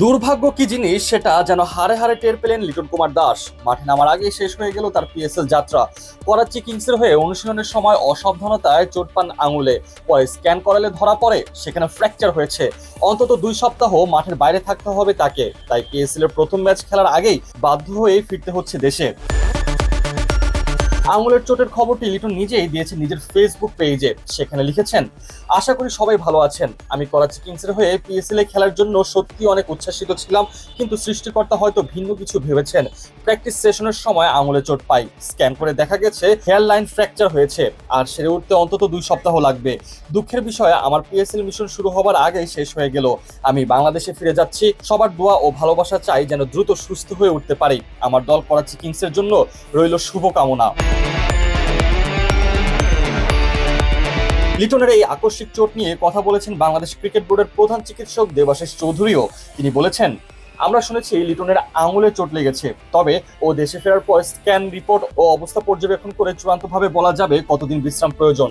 দুর্ভাগ্য কি জিনিস সেটা যেন হারে হারে টের পেলেন লিটন কুমার দাস। মাঠে নামার আগে শেষ হয়ে গেল তার পিএসএল যাত্রা। করাচি কিংসের হয়ে অনুশীলনের সময় অসাবধানতায় চোট পান আঙুলে। পরে স্ক্যান করালে ধরা পড়ে, সেখানে ফ্র্যাকচার হয়েছে। অন্তত দুই সপ্তাহ মাঠের বাইরে থাকতে হবে তাকে। তাই পিএসএল এর প্রথম ম্যাচ খেলার আগেই বাধ্য হয়ে ফিরতে হচ্ছে দেশে। আঙুলের চোটের খবরটি লিটন নিজেই দিয়েছেন নিজের ফেসবুক পেজে সেখানে লিখেছেন, আশা করি সবাই ভালো আছেন। আমি করাচি কিংসের হয়ে পিএসএল এ খেলার জন্য সত্যি অনেক উচ্ছ্বাসিত ছিলাম, কিন্তু সৃষ্টিকর্তা হয়তো ভিন্ন কিছু ভেবেছেন। প্র্যাকটিস সেশনের সময় আঙুলে চোট পাই। স্ক্যান করে দেখা গেছে হেয়ার লাইন ফ্র্যাকচার হয়েছে। আর সেরে উঠতে অন্তত দুই সপ্তাহ লাগবে। দুঃখের বিষয়ে, আমার পিএসএল মিশন শুরু হবার আগেই শেষ হয়ে গেল। আমি বাংলাদেশে ফিরে যাচ্ছি। সবার দোয়া ও ভালোবাসা চাই যেন দ্রুত সুস্থ হয়ে উঠতে পারি। আমার দল করাচি কিংসের জন্য রইল শুভকামনা। লিটনের এই আকস্মিক চোট নিয়ে কথা বলেছেন বাংলাদেশ ক্রিকেট বোর্ডের প্রধান চিকিৎসক দেবাশিস চৌধুরীও। তিনি বলেছেন, আমরা শুনেছি লিটনের আঙুলে চোট লেগেছে, তবে ও দেশে ফেরার পর স্ক্যান, রিপোর্ট ও অবস্থা পর্যবেক্ষণ করে চূড়ান্তভাবে বলা যাবে কতদিন বিশ্রাম প্রয়োজন।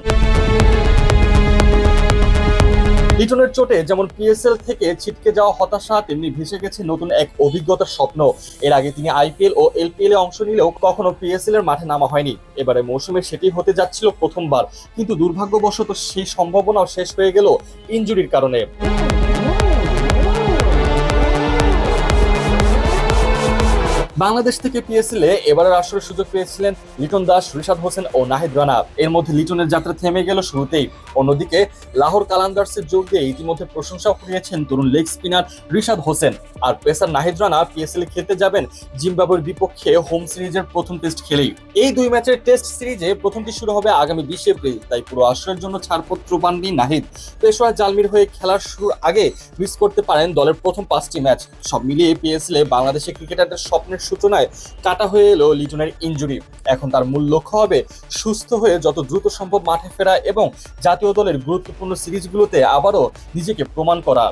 লিটনের চোটে যেমন পিএসএল থেকে ছিটকে যাওয়া হতাশা, তেমনি ভেসে গেছে নতুন এক অভিজ্ঞতার স্বপ্ন। এর আগে তিনি আইপিএল ও এলপিএল এ অংশ নিলেও কখনো পিএসএল এর মাঠে নামা হয়নি। এবারে মৌসুমে সেটি হতে যাচ্ছিল প্রথমবার, কিন্তু দুর্ভাগ্যবশত সেই সম্ভাবনাও শেষ হয়ে গেল ইনজুরির কারণে। বাংলাদেশ থেকে পিএসএল এ এবারের আসরের সুযোগ পেয়েছিলেন লিটন দাস, রিশাদ হোসেন ও নাহিদ রানা। এর মধ্যে লিটনের যাত্রা থেমে গেল শুরুতেই। অন্যদিকে, লাহোর কালান্দার্সের যোগ দিয়ে ইতিমধ্যে প্রশংসা কুড়িয়েছেন তরুণ লেগ স্পিনার রিশাদ হোসেন। আর পেসার নাহিদ রানা পিএসএল খেলতে যাবেন জিম্বাবুয়ের বিপক্ষে হোম সিরিজের প্রথম টেস্ট খেলেই। এই দুই ম্যাচের টেস্ট সিরিজে প্রথমটি শুরু হবে আগামী বিশ এপ্রিল, তাই পুরো আসরের জন্য ছাড়পত্র পাননি নাহিদ। পেশোয়া জালমির হয়ে খেলার শুরুর আগে মিস করতে পারেন দলের প্রথম পাঁচটি ম্যাচ। সব মিলিয়ে পিএসএল বাংলাদেশের ক্রিকেটারদের স্বপ্নের সূচনায় কাটা হয়ে এলো লিটনের ইঞ্জুরি এখন তার মূল লক্ষ্য হবে সুস্থ হয়ে যত দ্রুত সম্ভব মাঠে ফেরা এবং জাতীয় দলের গুরুত্বপূর্ণ সিরিজগুলোতে আবারও নিজেকে প্রমাণ করা